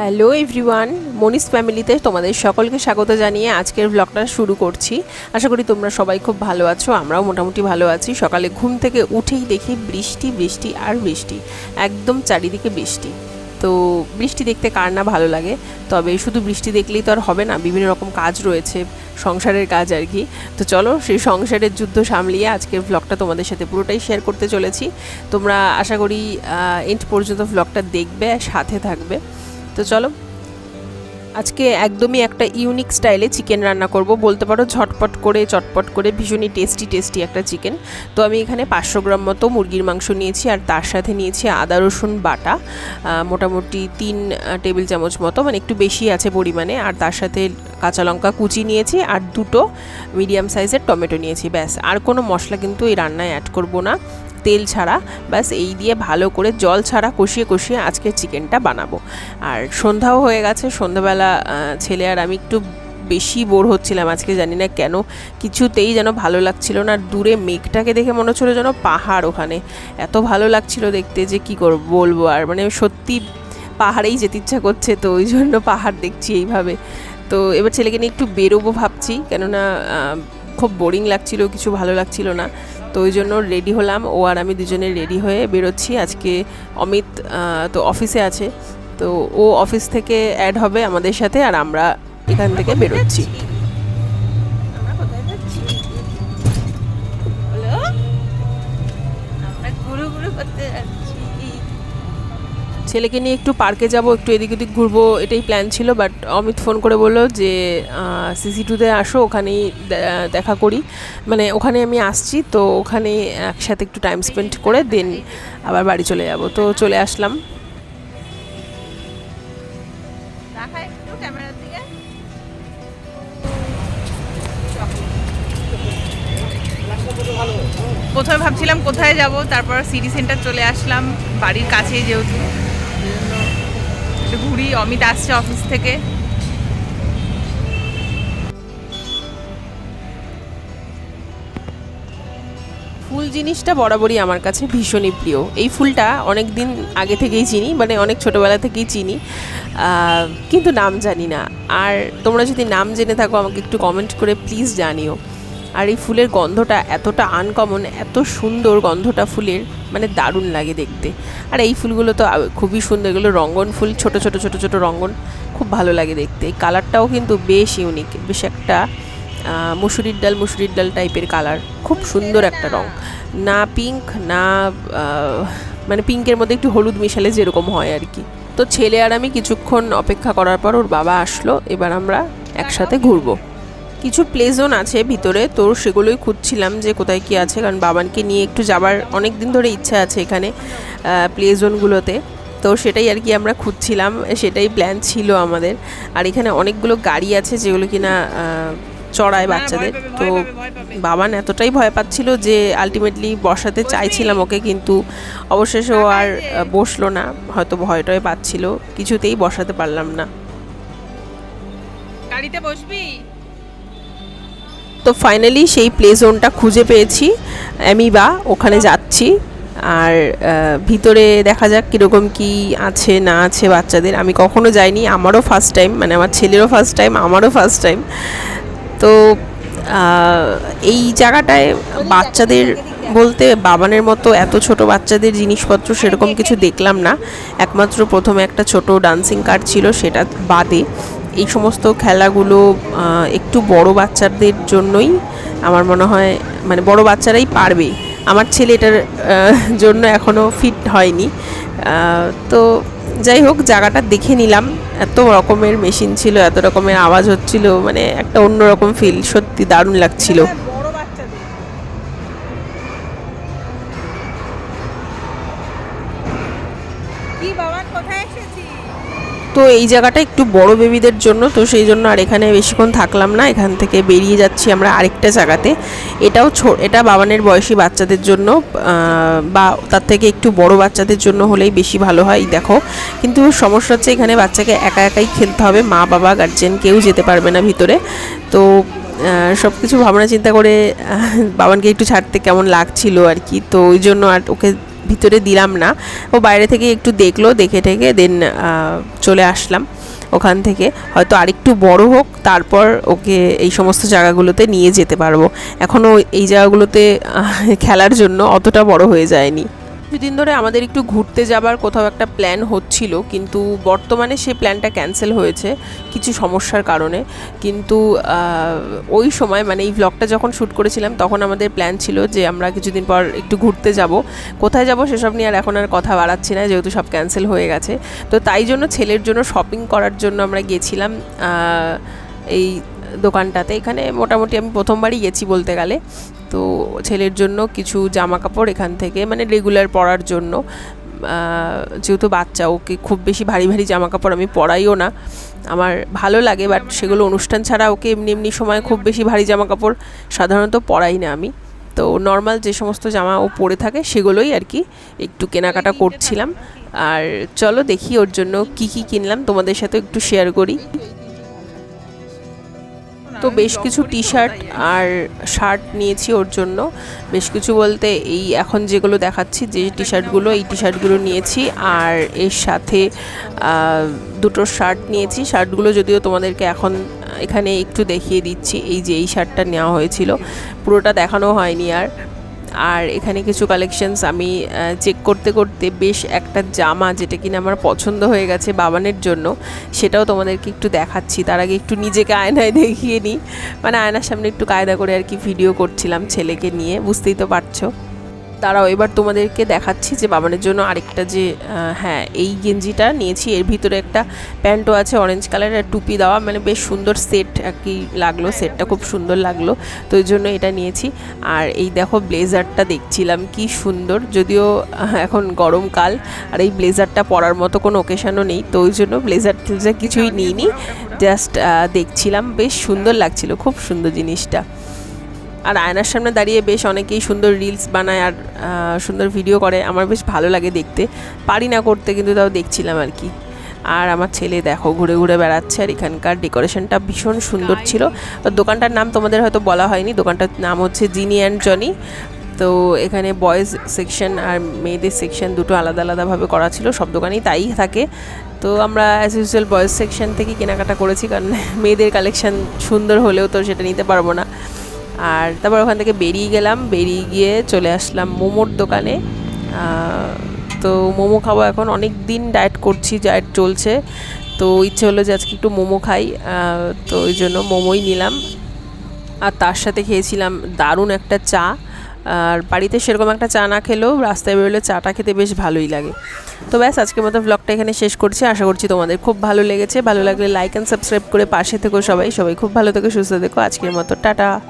Hello everyone Moni's ফ্যামিলিতে তোমাদের সকলকে স্বাগত জানিয়ে আজকের ব্লগটা শুরু করছি। আশা করি তোমরা সবাই খুব ভালো আছো, আমরাও মোটামুটি ভালো আছি। সকালে ঘুম থেকে উঠেই দেখি বৃষ্টি বৃষ্টি আর বৃষ্টি, একদম চারিদিকে বৃষ্টি। তো বৃষ্টি দেখতে কার না ভালো লাগে, তবে শুধু বৃষ্টি দেখলেই তো আর হবে না, বিভিন্ন রকম কাজ রয়েছে, সংসারের কাজ আর কি। তো চলো সেই সংসারের যুদ্ধ সামলিয়ে আজকের ব্লগটা তোমাদের সাথে পুরোটাই শেয়ার করতে চলেছি। তোমরা আশা করি এন্ড পর্যন্ত ব্লগটা দেখবে, সাথে থাকবে। তো চলো। আজকে একদমই একটা ইউনিক স্টাইলে চিকেন রান্না করব। বলতে পারো ঝটপট করে, চটপট করে, ভীষণই টেস্টি টেস্টি একটা চিকেন তো আমি এখানে পাঁচশো গ্রাম মতো মুরগির মাংস নিয়েছি আর তার সাথে নিয়েছি আদা, রসুন, বাটা মোটামুটি তিন টেবিল চামচ মতো। মানে একটু বেশি আছে পরিমাণে। আর তার সাথে কাঁচা লঙ্কা কুচি নিয়েছি আর দুটো মিডিয়াম সাইজের টমেটো নিয়েছি, ব্যাস। আর কোনো মশলা কিন্তু এই রান্নায় অ্যাড করব না। তেল ছাড়া, ব্যাস এই দিয়ে ভালো করে জল ছাড়া কষিয়ে কষিয়ে আজকে চিকেনটা বানাবো। আর সন্ধ্যাও হয়ে গেছে, সন্ধ্যাবেলা ছেলে আর আমি একটু বেশি বোর হচ্ছিলাম আজকে, জানি না কেন। কিছুতেই যেন ভালো লাগছিল না দূরে মেঘটাকে দেখে মনে হচ্ছিল যেন পাহাড় ওখানে। এত ভালো লাগছিল দেখতে যে কি করব বলব, আর মানে সত্যি পাহাড়েই যেতে ইচ্ছা করছে, তো ওই জন্য পাহাড় দেখছি এইভাবে। তো এবার ছেলেকে নিয়ে একটু বেরোবো ভাবছি, কেননা খুব বোরিং লাগছিল, কিছু ভালো লাগছিল না। তো ওই জন্য রেডি হলাম। ও আর আমি দুজনে রেডি হয়ে বেরোচ্ছি। আজকে অমিত তো অফিসে আছে। তো ও অফিস থেকে অ্যাড হবে আমাদের সাথে আর আমরা এখান থেকে বেরোচ্ছি। ছেলেকে নিয়ে একটু পার্কে যাব, একটু এদিক ওদিক ঘুরবো, এটাই প্ল্যান ছিল বাট অমিত ফোন করে বলল যে সিসি টুতে আসো, ওখানেই দেখা করি। মানে ওখানে আমি আসছি, তো ওখানে একসাথে একটু টাইম স্পেন্ড করে দেন আবার বাড়ি চলে যাব। তো চলে আসলাম। প্রথমে ভাবছিলাম কোথায় যাব, তারপর সিটি সেন্টার চলে আসলাম, বাড়ির কাছেই যেহেতু। একটু ঘুরি, অমিত আসছে অফিস থেকে। ফুল জিনিসটা বরাবরই আমার কাছে ভীষণই প্রিয়। এই ফুলটা অনেক দিন আগে থেকেই চিনি মানে অনেক ছোটোবেলা থেকেই চিনি। কিন্তু নাম জানি না। আর তোমরা যদি নাম জেনে থাকো, আমাকে একটু কমেন্ট করে প্লিজ জানিও। আর এই ফুলের গন্ধটা এতটা আনকমন এত সুন্দর গন্ধটা ফুলের মানে দারুণ লাগে দেখতে। আর এই ফুলগুলো তো খুবই সুন্দর, এগুলো রঙ্গন ফুল, ছোট ছোট ছোট ছোট রঙ্গন, খুব ভালো লাগে দেখতে। এই কালারটাও কিন্তু বেশ ইউনিক বেশ একটা মুসুরির ডাল মুসুরির ডাল টাইপের কালার খুব সুন্দর একটা রং। না পিঙ্ক না মানে পিঙ্কের মধ্যে একটু হলুদ মিশালে যেরকম হয় আর কি। তো ছেলে আর আমি কিছুক্ষণ অপেক্ষা করার পর ওর বাবা আসলো, এবার আমরা একসাথে ঘুরবো। কিছু প্লে জোন আছে ভিতরে তো সেগুলোই খুঁজছিলাম যে কোথায় কি আছে কারণ বাবানকে নিয়ে একটু যাবার অনেক দিন ধরে ইচ্ছা আছে এখানে প্লে জোনগুলোতে তো সেটাই আর কি আমরা খুঁজছিলাম সেটাই প্ল্যান ছিল আমাদের। আর এখানে অনেকগুলো গাড়ি আছে যেগুলো কিনা চড়ায় বাচ্চাদের। তো বাবান এতটাই ভয় পাচ্ছিল যে আলটিমেটলি বসাতে চাইছিলাম ওকে কিন্তু অবশেষে ও আর বসল না। হয়তো ভয় টয় পাচ্ছিল কিছুতেই বসাতে পারলাম না। গাড়িতে বসবি? তো ফাইনালি সেই প্লে জোনটা খুঁজে পেয়েছি আমি অ্যামিবা, ওখানে যাচ্ছি। আর ভিতরে দেখা যাক কীরকম কি আছে, না আছে বাচ্চাদের। আমি কখনো যাইনি, আমারও ফার্স্ট টাইম মানে আমার ছেলেরও ফার্স্ট টাইম আমারও ফার্স্ট টাইম তো এই জায়গাটায় বাচ্চাদের বলতে বাবানের মতো এত ছোট বাচ্চাদের জিনিসপত্র সেরকম কিছু দেখলাম না। একমাত্র প্রথমে একটা ছোট ডান্সিং কার ছিল, সেটা বাদে। এই সমস্ত খেলাগুলো একটু বড় বাচ্চাদের জন্যই আমার মনে হয় মানে বড় বাচ্চারাই পারবে। আমার ছেলে এটার জন্য এখনও ফিট হয়নি। তো যাই হোক, জায়গাটা দেখে নিলাম। এত রকমের মেশিন ছিল, এত রকমের আওয়াজ হচ্ছিল মানে একটা অন্যরকম ফিল সত্যি দারুণ লাগছিল। কি বাবা, কোথায় তো এই জায়গাটা একটু বড় বেবিদের জন্য, তো সেই জন্য আর এখানে বেশিক্ষণ থাকলাম না। এখান থেকে বেরিয়ে যাচ্ছি আমরা আরেকটা জায়গাতে। এটাও এটা বাবানের বয়সী বাচ্চাদের জন্য বা তার থেকে একটু বড় বাচ্চাদের জন্য হলেই বেশি ভালো হয়, দেখো। কিন্তু সমস্যা হচ্ছে এখানে বাচ্চাকে একা একাই খেলতে হবে, মা, বাবা গার্জেন কেউ যেতে পারবে না ভিতরে। তো সব কিছু ভাবনা চিন্তা করে বাবানকে একটু ছাড়তে কেমন লাগছিল আর কি, তো ওই জন্য আর ওকে ভিতরে দিলাম না। ও বাইরে থেকে একটু দেখল, দেখে টেকে দেন চলে আসলাম ওখান থেকে। হয়তো আরেকটু বড় হোক, তারপর ওকে এই সমস্ত জায়গাগুলোতে নিয়ে যেতে পারব। এখনও এই জায়গাগুলোতে খেলার জন্য অতটা বড় হয়ে যায়নি। কিছুদিন ধরে আমাদের একটু ঘুরতে যাবার কোথাও একটা প্ল্যান হচ্ছিল, কিন্তু বর্তমানে সেই প্ল্যানটা ক্যান্সেল হয়েছে কিছু সমস্যার কারণে। কিন্তু ওই সময় মানে এই ব্লগটা যখন শ্যুট করেছিলাম, তখন আমাদের প্ল্যান ছিল যে আমরা কিছুদিন পর একটু ঘুরতে যাব। কোথায় যাব সেসব নিয়ে আর এখন আর কথা বাড়াচ্ছি না, যেহেতু সব ক্যান্সেল হয়ে গেছে। তো তাই জন্য ছেলের জন্য শপিং করার জন্য আমরা গিয়েছিলাম এই দোকানটাতে। এখানে মোটামুটি আমি প্রথমবারই গেছি বলতে গেলে। তো ছেলের জন্য কিছু জামা কাপড় এখান থেকে মানে রেগুলার পরার জন্য। যেহেতু বাচ্চা, ওকে খুব বেশি ভারী ভারী জামা কাপড় আমি পরাইও না। আমার ভালো লাগে বাট সেগুলো অনুষ্ঠান ছাড়া ওকে এমনি এমনি সময় খুব বেশি ভারী জামা কাপড় সাধারণত পরাই না আমি। তো নর্মাল যে সমস্ত জামা ও পরে থাকে, সেগুলোই আর কি একটু কেনাকাটা করছিলাম। আর চলো দেখি ওর জন্য কি কি কিনলাম, তোমাদের সাথে একটু শেয়ার করি। তো বেশ কিছু টি শার্ট আর শার্ট নিয়েছি ওর জন্য। বেশ কিছু বলতে এই এখন যেগুলো দেখাচ্ছি, যে টি শার্টগুলো এই টি শার্টগুলো নিয়েছি। আর এর সাথে দুটো শার্ট নিয়েছি। শার্টগুলো যদিও তোমাদেরকে এখন এখানে একটু দেখিয়ে দিচ্ছি, এই যে এই শার্টটা নেওয়া হয়েছিল। পুরোটা দেখানো হয়নি আর। আর এখানে কিছু কালেকশনস আমি চেক করতে করতে বেশ একটা জামা যেটা কিনা আমার পছন্দ হয়ে গেছে বাবানের জন্য, সেটাও তোমাদেরকে একটু দেখাচ্ছি। তার আগে একটু নিজেকে আয়নায় দেখিয়ে নিই। মানে আয়নার সামনে একটু কায়দা করে আর কি ভিডিও করছিলাম ছেলেকে নিয়ে, বুঝতেই তো পারছ। তারাও এবার তোমাদেরকে দেখাচ্ছি যে বাবানের জন্য আরেকটা যে হ্যাঁ এই গেঞ্জিটা নিয়েছি। এর ভিতরে একটা প্যান্টও আছে অরেঞ্জ কালারের টুপি দেওয়া। মানে বেশ সুন্দর সেট আর কি লাগল সেটটা খুব সুন্দর লাগল। তো ওই জন্য এটা নিয়েছি। আর এই দেখো ব্লেজারটা দেখছিলাম কি সুন্দর। যদিও এখন গরমকাল আর এই ব্লেজারটা পরার মতো কোনো ওকেশনও নেই। তো ওই জন্য ব্লেজার টেজার কিছুই নিইনি। জাস্ট দেখছিলাম বেশ সুন্দর লাগছিল খুব সুন্দর জিনিসটা। আর আয়নার সামনে দাঁড়িয়ে বেশ অনেকেই সুন্দর রিলস বানায় আর সুন্দর ভিডিও করে। আমার বেশ ভালো লাগে দেখতে। পারি না করতে কিন্তু তাও দেখছিলাম আর কি। আর আমার ছেলে দেখো ঘুরে ঘুরে বেড়াচ্ছে আর এখানকার ডেকোরেশনটা ভীষণ সুন্দর ছিল। আর দোকানটার নাম তোমাদের হয়তো বলা হয়নি। দোকানটার নাম হচ্ছে জিনি অ্যান্ড জনি তো এখানে বয়েজ সেকশন আর মেয়েদের সেকশন দুটো আলাদা আলাদাভাবে করা ছিল। সব দোকানেই তাই থাকে। তো আমরা অ্যাজ ইউজুয়াল বয়েজ সেকশন থেকে কেনাকাটা করেছি কারণ মেয়েদের কালেকশন সুন্দর হলেও তো সেটা নিতে পারব না। আর তারপর ওখান থেকে বেরিয়ে গেলাম, বেরিয়ে গিয়ে চলে আসলাম মোমোর দোকানে। তো মোমো খাব এখন, অনেক দিন ডায়েট করছি ডায়েট চলছে। তো ইচ্ছে হলো যে আজকে একটু মোমো খাই। তো ওই জন্য মোমোই নিলাম। আর তার সাথে খেয়েছিলাম দারুণ একটা চা। আর বাড়িতে সেরকম একটা চা না খেলেও রাস্তায় বেরোলে চাটা খেতে বেশ ভালোই লাগে। তো ব্যাস, আজকের মতো ব্লগটা এখানে শেষ করছি। আশা করছি তোমাদের খুব ভালো লেগেছে। ভালো লাগলে লাইক অ্যান্ড সাবস্ক্রাইব করে পাশে থেকো সবাই। সবাই খুব ভালো থেকো, সুস্থ থেকো। আজকের মতো, টাটা।